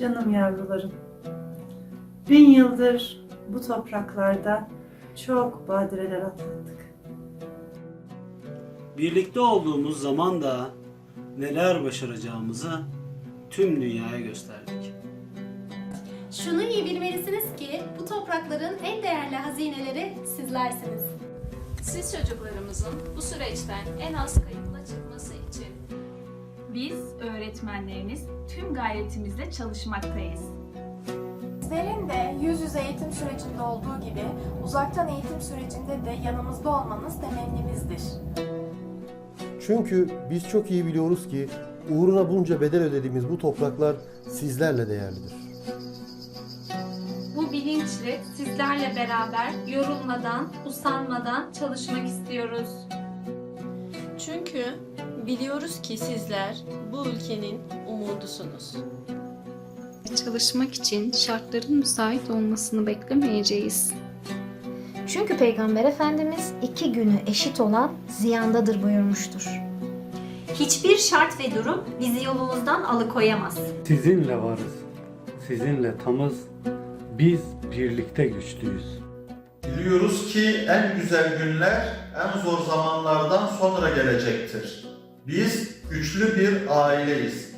Canım yavrularım. Bin yıldır bu topraklarda çok badireler atlattık. Birlikte olduğumuz zaman da neler başaracağımızı tüm dünyaya gösterdik. Şunu iyi bilmelisiniz ki bu toprakların en değerli hazineleri sizlersiniz. Siz çocuklarımızın bu süreçten en az kayıpla çıkması için Biz öğretmenleriniz tüm gayretimizle çalışmaktayız. Sizlerin de yüz yüze eğitim sürecinde olduğu gibi uzaktan eğitim sürecinde de yanımızda olmanız temennimizdir. Çünkü biz çok iyi biliyoruz ki uğruna bunca bedel ödediğimiz bu topraklar sizlerle değerlidir. Bu bilinçle sizlerle beraber yorulmadan, usanmadan çalışmak istiyoruz. Çünkü biliyoruz ki sizler bu ülkenin umudusunuz. Çalışmak için şartların müsait olmasını beklemeyeceğiz. Çünkü Peygamber Efendimiz iki günü eşit olan ziyandadır buyurmuştur. Hiçbir şart ve durum bizi yolumuzdan alıkoyamaz. Sizinle varız. Sizinle tamız. Biz birlikte güçlüyüz. Biliyoruz ki en güzel günler en zor zamanlardan sonra gelecektir. Biz güçlü bir aileyiz.